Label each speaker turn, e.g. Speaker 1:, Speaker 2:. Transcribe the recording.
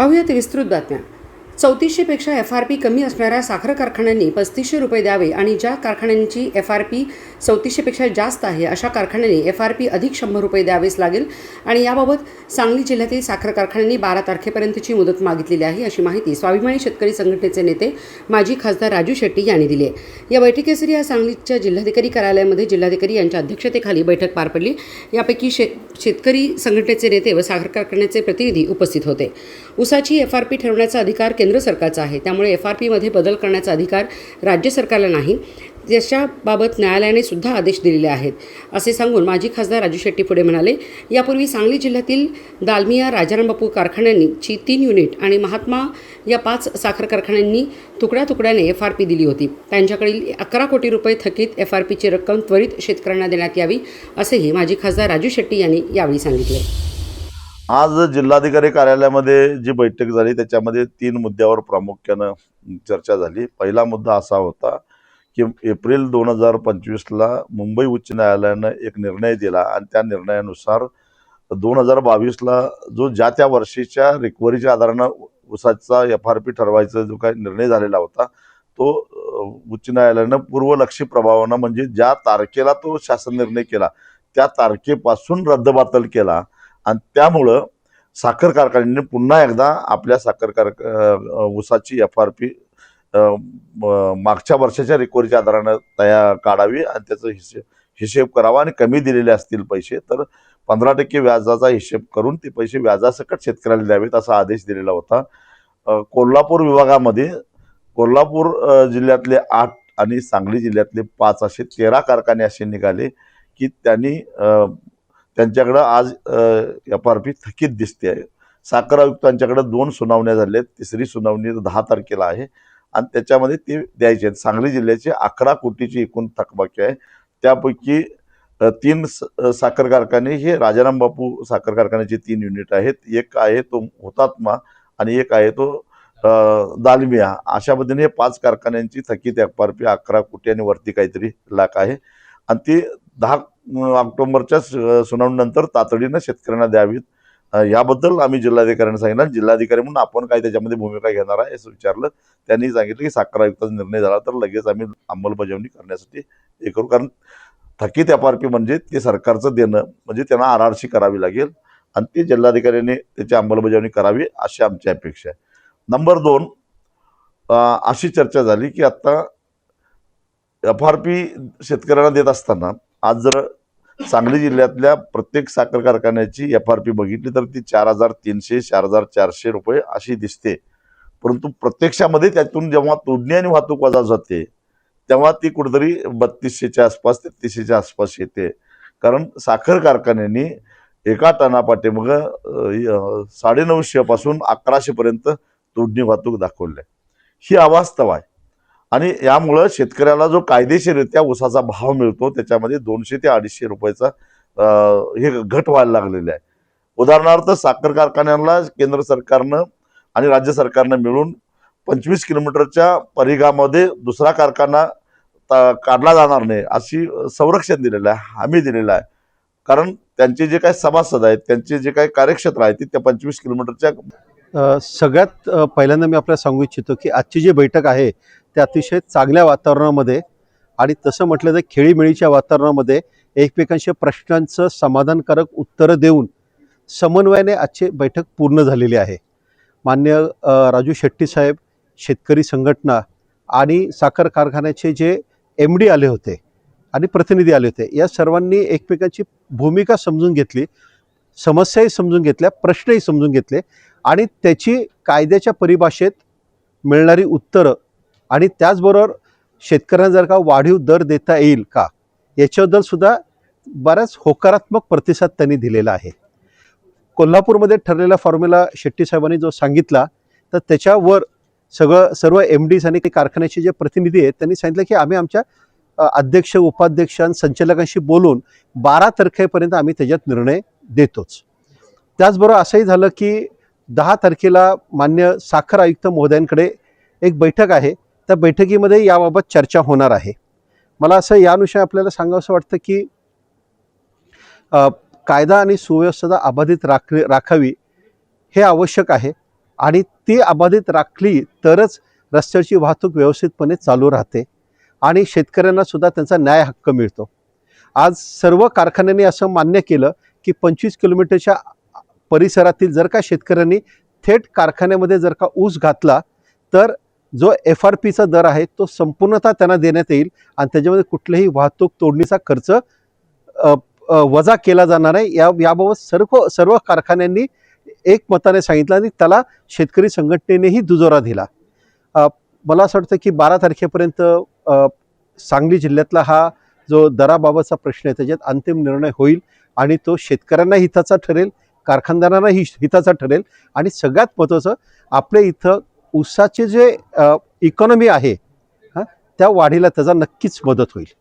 Speaker 1: पाहूयात विस्तृत बातम्या. चौतीसशेपेक्षा एफ आर पी कमी असणाऱ्या साखर कारखान्यांनी पस्तीसशे रुपये द्यावे आणि ज्या कारखान्यांची एफ आर पी चौतीसशेपेक्षा जास्त आहे अशा कारखान्यांनी एफ आर पी अधिक शंभर रुपये द्यावेच लागेल आणि याबाबत सांगली जिल्ह्यातील साखर कारखान्यांनी बारा तारखेपर्यंतची मुदत मागितलेली आहे अशी माहिती स्वाभिमानी शेतकरी संघटनेचे नेते माजी खासदार राजू शेट्टी यांनी दिली आहे. या बैठकीसरी या सांगलीच्या जिल्हाधिकारी कार्यालयामध्ये जिल्हाधिकारी यांच्या अध्यक्षतेखाली बैठक पार पडली. यापैकी शे शेतकरी संघटनेचे नेते व साखर कारखान्याचे प्रतिनिधी उपस्थित होते. ऊसाची एफ आर पी ठरवण्याचा अधिकार केंद्र सरकारचा आहे. त्यामुळे एफ आर पीमध्ये बदल करण्याचा अधिकार राज्य सरकारला नाही. याच्याबाबत न्यायालयाने सुद्धा आदेश दिलेले आहेत. असे सांगून माजी खासदार राजू शेट्टी पुढे म्हणाले यापूर्वी सांगली जिल्ह्यातील दालमिया राजारामबापू कारखान्यांनीची तीन युनिट आणि महात्मा या पाच साखर कारखान्यांनी तुकड्या तुकड्याने एफ आर पी दिली होती. त्यांच्याकडील अकरा कोटी रुपये थकीत एफ आर पीची रक्कम त्वरित शेतकऱ्यांना देण्यात यावी असेही माजी खासदार राजू शेट्टी यांनी यावेळी सांगितले.
Speaker 2: आज जिल्हाधिकारी कार्यालयामध्ये जी बैठक झाली त्याच्यामध्ये तीन मुद्द्यावर प्रामुख्यानं चर्चा झाली. पहिला मुद्दा असा होता की एप्रिल दोन हजार पंचवीसला मुंबई उच्च न्यायालयानं एक निर्णय दिला आणि त्या निर्णयानुसार दोन हजार बावीसला जो ज्या त्या वर्षीच्या रिकव्हरीच्या आधारानं उसाचा एफ आर पी ठरवायचा जो काही निर्णय झालेला होता तो उच्च न्यायालयानं पूर्वलक्षी प्रभावानं म्हणजे ज्या तारखेला तो शासन निर्णय केला त्या तारखेपासून रद्दबातल केला. आणि त्यामुळं साखर कारखान्याने पुन्हा एकदा आपल्या साखर कार ऊसाची एफ आर पी मागच्या वर्षाच्या रिकव्हरीच्या आधारानं तयार काढावी आणि त्याचं हिशेब हिशेब करावा आणि कमी दिलेले असतील पैसे तर पंधरा टक्के व्याजाचा हिशेब करून ते पैसे व्याजासकट शेतकऱ्याला द्यावेत असा आदेश दिलेला होता. कोल्हापूर विभागामध्ये कोल्हापूर जिल्ह्यातले आठ आणि सांगली जिल्ह्यातले पाच असे तेरा कारखाने असे निघाले की त्यांनी त्यांच्याकडं आज एफ आर पी थकीत दिसते आहे साखर आयुक्तांच्याकडे दोन सुनावण्या झाल्या आहेत तिसरी सुनावणी दहा तारखेला आहे. आणि त्याच्यामध्ये ते द्यायचे आहेत. सांगली जिल्ह्याचे अकरा कोटीची एकूण थकबाकी आहे. त्यापैकी तीन स- साखर कारखाने हे राजाराम बापू साखर कारखान्याचे तीन युनिट आहेत. एक आहे तो हुतात्मा आणि एक आहे तो दालमिया. अशा पद्धतीने हे पाच कारखान्यांची थकीत एफ आर पी अकरा कोटी आणि वरती काहीतरी लाख आहे. आणि ती दहा ऑक्टोबरच्या सुनावणीनंतर तातडीनं शेतकऱ्यांना द्यावीत. याबद्दल आम्ही जिल्हाधिकाऱ्यांना सांगितलं. जिल्हाधिकारी म्हणून आपण काय त्याच्यामध्ये भूमिका घेणार आहे असं विचारलं. त्यांनी सांगितलं की साखर आयुक्ताचा निर्णय झाला तर लगेच आम्ही अंमलबजावणी करण्यासाठी हे करू. कारण थकीत एफ आर पी म्हणजे ते सरकारचं देणं म्हणजे त्यांना आर आर सी करावी लागेल. आणि ते जिल्हाधिकाऱ्यांनी त्याची अंमलबजावणी करावी अशी आमची अपेक्षा आहे. नंबर दोन अशी चर्चा झाली की आता एफ आर पी शेतकऱ्यांना देत असताना आज जर सांगली जिल्ह्यातल्या प्रत्येक साखर कारखान्याची एफ आर पी बघितली तर ती चार हजार तीनशे चार हजार चारशे रुपये अशी दिसते. परंतु प्रत्यक्षामध्ये त्यातून जेव्हा तोडणी आणि वाहतूक वजा जाते तेव्हा ती कुठेतरी बत्तीसशेच्या आसपास तेहतीसशेच्या आसपास येते. कारण साखर कारखान्यांनी एका टनापाटे मग साडेनऊशेपासून पासून तोडणी वाहतूक दाखवली आहे. ही अवास्तव आहे. आणि यामुळं शेतकऱ्याला जो कायदेशीररित्या ऊसाचा भाव मिळतो त्याच्यामध्ये दोनशे ते अडीचशे रुपयाचा हे घट व्हायला लागलेले आहे. उदाहरणार्थ साखर कारखान्यांना केंद्र सरकारनं आणि राज्य सरकारनं मिळून पंचवीस किलोमीटरच्या परिघामध्ये दुसरा कारखाना काढला जाणार नाही अशी संरक्षण दिलेलं आहे हमी दिलेलं आहे. कारण त्यांचे जे काही सभासद आहेत त्यांचे जे काही कार्यक्षेत्र आहेत ते त्या पंचवीस किलोमीटरच्या
Speaker 3: सगळ्यात पहिल्यांदा मी आपल्याला सांगू इच्छितो की आजची जी बैठक आहे ते अतिशय चांगल्या वातावरणामध्ये आणि तसं म्हटलं तर खेळीमेळीच्या वातावरणामध्ये एकमेकांच्या प्रश्नांचं समाधानकारक उत्तरं देऊन समन्वयाने आजची बैठक पूर्ण झालेली आहे. मान्य राजू शेट्टी साहेब शेतकरी संघटना आणि साखर कारखान्याचे जे एम डी आले होते आणि प्रतिनिधी आले होते या सर्वांनी एकमेकांची भूमिका समजून घेतली समस्याही समजून घेतल्या प्रश्नही समजून घेतले आणि त्याची कायद्याच्या परिभाषेत मिळणारी उत्तरं आणि त्याचबरोबर शेतकऱ्यांना जर का वाढीव दर देता येईल का याच्याबद्दल सुद्धा बराच होकारात्मक प्रतिसाद त्यांनी दिलेला आहे. कोल्हापूरमध्ये ठरलेला फॉर्म्युला शेट्टी साहेबांनी जो सांगितला तर त्याच्यावर सगळं सर्व एम डीज आणि काही कारखान्याचे जे प्रतिनिधी आहेत त्यांनी सांगितलं की आम्ही आमच्या अध्यक्ष उपाध्यक्ष आणि संचालकांशी बोलून बारा तारखेपर्यंत आम्ही त्याच्यात निर्णय देतोच. त्याचबरोबर असंही झालं की दहा तारखेला मान्य साखर आयुक्त महोदयांकडे एक बैठक आहे. त्या बैठकीमध्ये याबाबत चर्चा होणार आहे. मला असं यानुसार आपल्याला सांगावंसं वाटतं की कायदा आणि सुव्यवस्था अबाधित राख राखावी हे आवश्यक आहे आणि ती अबाधित राखली तरच रस्त्याची वाहतूक व्यवस्थितपणे चालू राहते आणि शेतकऱ्यांनासुद्धा त्यांचा न्याय हक्क मिळतो. आज सर्व कारखान्यांनी असं मान्य केलं की पंचवीस किलोमीटरच्या परिसरातील जर का शेतकऱ्यांनी थेट कारखान्यामध्ये जर का ऊस घातला तर जो एफ आर पीचा दर आहे तो संपूर्णतः त्यांना देण्यात येईल आणि त्याच्यामध्ये कुठल्याही वाहतूक तोडणीचा खर्च वजा केला जाणार आहे या याबाबत सर्व सर्व कारखान्यांनी एकमताने सांगितलं आणि त्याला शेतकरी संघटनेनेही दुजोरा दिला. मला असं वाटतं की बारा तारखेपर्यंत सांगली जिल्ह्यातला हा जो दराबाबतचा प्रश्न आहे त्याच्यात अंतिम निर्णय होईल आणि तो शेतकऱ्यांना हिताचा ठरेल कारखानदारांनाही हिताचा ठरेल आणि सगळ्यात महत्त्वाचं आपल्या इथं ऊसाचे जे इकॉनॉमी आहे हां त्या वाढीला त्याचा नक्कीच मदत होईल.